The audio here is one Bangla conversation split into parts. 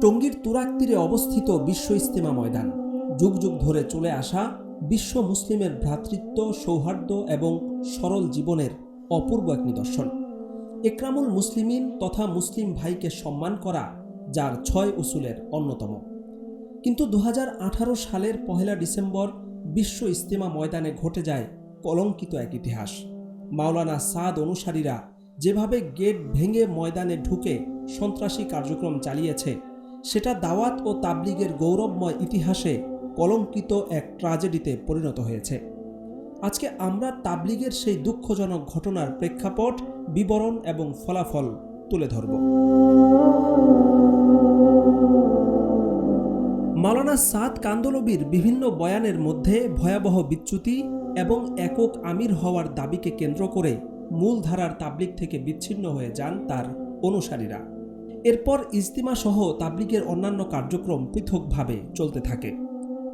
টঙ্গীর তুরাক তীরে অবস্থিত বিশ্ব ইস্তেমা ময়দান। যুগ যুগ ধরে চলে আসা বিশ্ব মুসলিমের ভ্রাতৃত্ব, সৌহার্দ্য এবং সরল জীবনের অপূর্ব এক নিদর্শন। একরামুল মুসলিমিন তথা মুসলিম ভাইকে সম্মান করা যার ছয় উসুলের অন্যতম। কিন্তু দু হাজার আঠারো সালের পহেলা ডিসেম্বর বিশ্ব ইস্তেমা ময়দানে ঘটে যায় কলঙ্কিত এক ইতিহাস। মাওলানা সাদ অনুসারীরা যেভাবে গেট ভেঙে ময়দানে ঢুকে সন্ত্রাসী কার্যক্রম চালিয়েছে, সেটা দাওয়াত ও তাবলিগের গৌরবময় ইতিহাসে কলঙ্কিত এক ট্রাজেডিতে পরিণত হয়েছে। আজকে আমরা তাবলিগের সেই দুঃখজনক ঘটনার প্রেক্ষাপট, বিবরণ এবং ফলাফল তুলে ধরব। মালানা সাদ কান্দলবির বিভিন্ন বয়ানের মধ্যে ভয়াবহ বিচ্যুতি এবং একক আমির হওয়ার দাবিকে কেন্দ্র করে মূলধারার তাবলিগ থেকে বিচ্ছিন্ন হয়ে যান তার অনুসারীরা। এরপর ইজতিমা সহ তাবলিগের অন্যান্য কার্যক্রম পৃথকভাবে চলতে থাকে।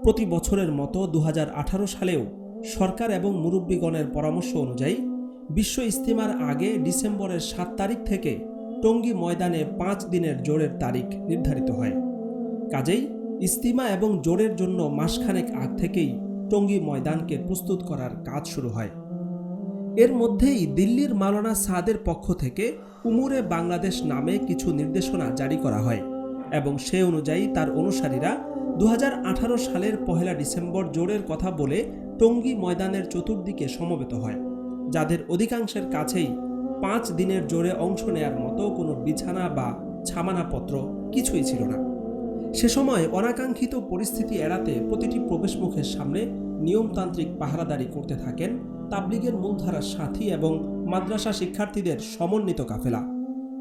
প্রতি বছরের মতো দু হাজার আঠারো সালেও সরকার এবং মুরব্বীগণের পরামর্শ অনুযায়ী বিশ্ব ইস্তিমার আগে ডিসেম্বরের সাত তারিখ থেকে টঙ্গী ময়দানে পাঁচ দিনের জোরের তারিখ নির্ধারিত হয়। কাজেই ইস্তিমা এবং জোরের জন্য মাসখানেক আগ থেকেই টঙ্গী ময়দানকে প্রস্তুত করার কাজ শুরু হয়। এর মধ্যেই দিল্লির মালানা সাদের পক্ষ থেকে উমুরে বাংলাদেশ নামে কিছু নির্দেশনা জারি করা হয় এবং সে অনুযায়ী তার অনুসারীরা দু হাজার আঠারো সালের পহেলা ডিসেম্বর জোরের কথা বলে টঙ্গী ময়দানের চতুর্দিকে সমবেত হয়, যাদের অধিকাংশের কাছেই পাঁচ দিনের জোরে অংশ নেয়ার মতো কোনো বিছানা বা ছামানাপত্র কিছুই ছিল না। সে সময় অনাকাঙ্ক্ষিত পরিস্থিতি এড়াতে প্রতিটি প্রবেশমুখের সামনে নিয়মতান্ত্রিক পাহারাদারি করতে থাকেন তাবলিগের মূলধারার সাথী এবং মাদ্রাসা শিক্ষার্থীদের সমন্বিত কাফেলা।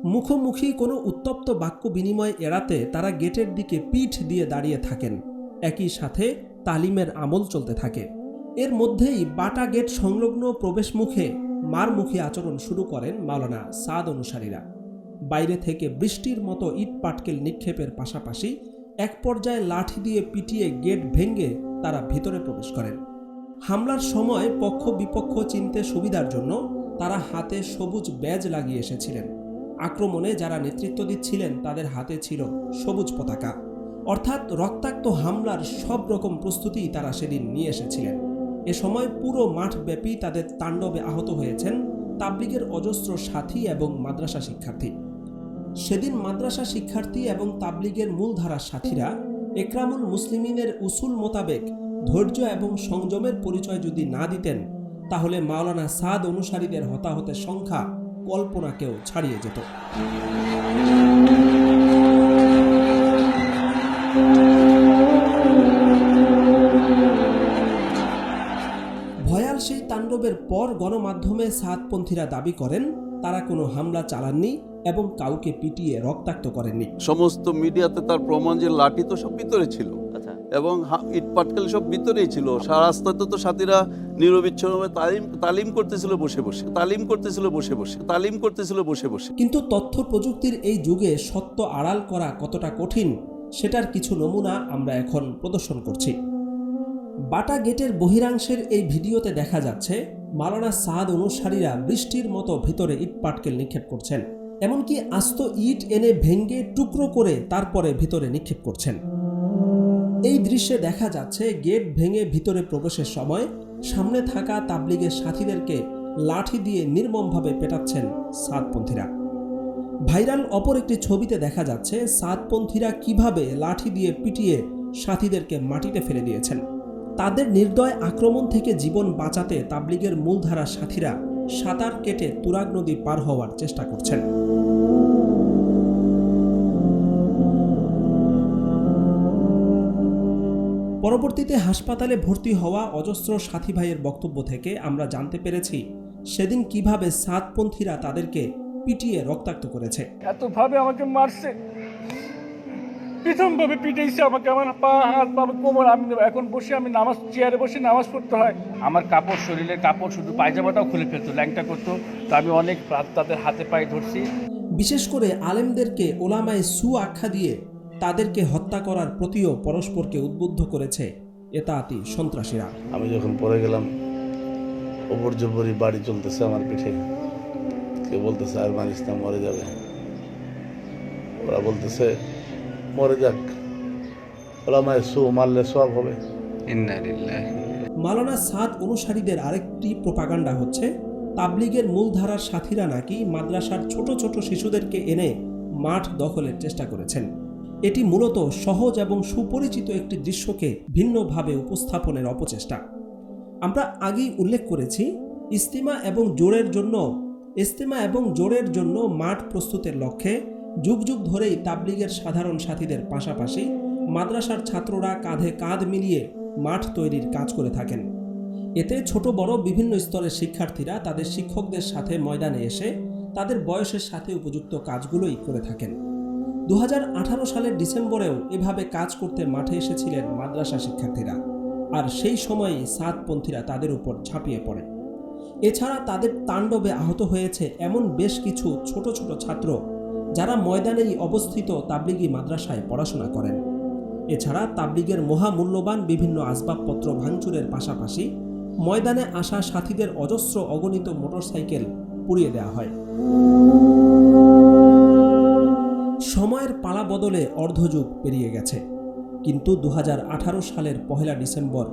মুখোমুখি কোনো উত্তপ্ত বাক্য বিনিময় এড়াতে তারা গেটের দিকে পিঠ দিয়ে দাঁড়িয়ে থাকেন। একই সাথে তালিমের আমল চলতে থাকে। এর মধ্যেই বাটা গেট সংলগ্ন প্রবেশ প্রবেশমুখে মারমুখী আচরণ শুরু করেন মাওলানা সাদ অনুসারীরা। বাইরে থেকে বৃষ্টির মতো ইট পাটকেল নিক্ষেপের পাশাপাশি এক পর্যায়ে লাঠি দিয়ে পিটিয়ে গেট ভেঙে তারা ভিতরে প্রবেশ করেন। হামলার সময় পক্ষ বিপক্ষ চিনতে সুবিধার জন্য তারা হাতে সবুজ ব্যাজ লাগিয়ে এসেছিলেন। আক্রমণে যারা নেতৃত্ব দিচ্ছিলেন, তাদের হাতে ছিল সবুজ পতাকা। অর্থাৎ রক্তাক্ত হামলার সব রকম প্রস্তুতি তারা সেদিন নিয়ে এসেছিলেন। এ সময় পুরো মাঠব্যাপী তাদের তাণ্ডবে আহত হয়েছেন তাবলিগের অজস্র সাথী এবং মাদ্রাসা শিক্ষার্থী। সেদিন মাদ্রাসা শিক্ষার্থী এবং তাবলিগের মূলধারার সাথীরা একরামুল মুসলিমিনের উসুল মোতাবেক ধৈর্য এবং সংযমের পরিচয় যদি না দিতেন, তাহলে মাওলানা সাদ অনুসারীদের হতাহতের সংখ্যা কল্পনাকেও ছাড়িয়ে যেত। ভয়াল সেই তাণ্ডবের পর গণমাধ্যমে সাতপন্থীরা দাবি করেন, তারা কোনো হামলা চালাননি এবং কাউকে পিটিয়ে রক্তাক্ত করেননি। সমস্ত মিডিয়াতে তার প্রমাণ যে লাঠি তো সব ভিতরে ছিল। এবং ইট পাটকেল সব ভিতরেই ছিল। রাস্তাতে তো সাথীরা নিরবিচ্ছিন্নভাবে তালিম তালিম করতেছিল বসে বসে। তালিম করতেছিল বসে বসে। তালিম করতেছিল বসে বসে। কিন্তু তথ্য প্রযুক্তির এই যুগে সত্য আড়াল করা কতটা কঠিন, সেটার কিছু নমুনা আমরা এখন প্রদর্শন করছি। বাটা গেটের বহিরাংশের এই ভিডিওতে দেখা যাচ্ছে, মালানা সাদ অনুসারীরা বৃষ্টির মতো ভিতরে ইট পাটকেল নিক্ষেপ করছেন। এমনকি আস্ত ইট এনে ভেঙ্গে টুকরো করে তারপরে ভিতরে নিক্ষেপ করছেন। এই দৃশ্যে দেখা যাচ্ছে গেট ভেঙে ভিতরে প্রবেশের সময় সামনে থাকা তাবলিগের সাথীদেরকে লাঠি দিয়ে নির্মমভাবে পেটাচ্ছেন সাতপন্থীরা। ভাইরাল অপর একটি ছবিতে দেখা যাচ্ছে সাতপন্থীরা কীভাবে লাঠি দিয়ে পিটিয়ে সাথীদেরকে মাটিতে ফেলে দিয়েছেন। তাদের নির্দয় আক্রমণ থেকে জীবন বাঁচাতে তাবলিগের মূলধারা সাথীরা সাঁতার কেটে তুরাগ নদী পার হওয়ার চেষ্টা করছেন। পরবর্তীতে হাসপাতালে ভর্তি হওয়া অজস্র সাথী ভাইয়ের বক্তব্য থেকে আমরা জানতে পেরেছি সেদিন কীভাবে সাতপন্থীরা তাদেরকে পিটিয়ে রক্তাক্ত করেছে। এতভাবে আমাকে মারছে। প্রথমভাবে পিটাইছে আমাকে। আমার পা হাত পা কোমর আমি এখন বসে আমি নামাজ চেয়ারে বসে নামাজ পড়তে হয়। আমার কাপড় শরীরের কাপড় শুধু পায়জামাটাও খুলে ফেলতো ল্যাংটা করতো। তো আমি অনেক তাদের হাতে পায়ে ধরছি। বিশেষ করে আলেমদেরকে ওলামায় সু আখ্যা দিয়ে তাদেরকে হত্যা করার প্রতিও পরস্পরকে উদ্বুদ্ধ করেছে এতাতি সন্ত্রাসীরা। আমি যখন পড়ে গেলাম ওপর জোপরি বাড়ি চলতেছে আমার পিঠে। কেউ বলতেছে আর মারিস না মরে যাবে। ওরা বলতেছে মরে যাক। ওরা মায়ের সু মারলে সব হবে। মালানা সাদ অনুসারীদের আরেকটি প্রপাগান্ডা হচ্ছে তাবলিগের মূলধারার সাথীরা নাকি মাদ্রাসার ছোট ছোট শিশুদেরকে এনে মাঠ দখলের চেষ্টা করেছেন। এটি মূলত সহজ এবং সুপরিচিত একটি দৃশ্যকে ভিন্নভাবে উপস্থাপনের অপচেষ্টা। আমরা আগেই উল্লেখ করেছি, ইস্তিমা এবং জোরের জন্য, ইস্তিমা এবং জোরের জন্য মাঠ প্রস্তুতের লক্ষ্যে যুগ যুগ ধরেই তাবলিগের সাধারণ সাথীদের পাশাপাশি মাদ্রাসার ছাত্ররা কাঁধে কাঁধ মিলিয়ে মাঠ তৈরির কাজ করে থাকেন। এতে ছোট বড় বিভিন্ন স্তরের শিক্ষার্থীরা তাদের শিক্ষকদের সাথে ময়দানে এসে তাদের বয়সের সাথে উপযুক্ত কাজগুলোই করে থাকেন। দু হাজার আঠারো সালের ডিসেম্বরেও এভাবে কাজ করতে মাঠে এসেছিলেন মাদ্রাসা শিক্ষার্থীরা। আর সেই সময়ই সাতপন্থীরা তাদের উপর ঝাঁপিয়ে পড়ে এছাড়া তাদের তাণ্ডবে আহত হয়েছে এমন বেশ কিছু ছোট ছোট ছাত্র যারা ময়দানেই অবস্থিত তাবলিগি মাদ্রাসায় পড়াশোনা করেন। এছাড়া তাবলিগের মহামূল্যবান বিভিন্ন আসবাবপত্র ভাঙচুরের পাশাপাশি ময়দানে আসা সাথীদের অজস্র অগণিত মোটরসাইকেল পুড়িয়ে দেওয়া হয়। সময়ের পালা বদলে অর্ধযুগ পেরিয়ে গেছে। কিন্তু দু হাজার আঠারো সালের পহেলা ডিসেম্বর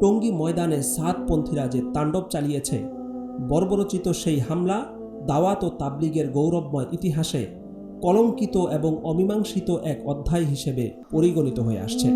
টঙ্গী ময়দানে সাতপন্থীরা যে তাণ্ডব চালিয়েছে, বর্বরচিত সেই হামলা দাওয়াত ও তাবলিগের গৌরবময় ইতিহাসে কলঙ্কিত এবং অমীমাংসিত এক অধ্যায় হিসেবে পরিগণিত হয়ে আসছে।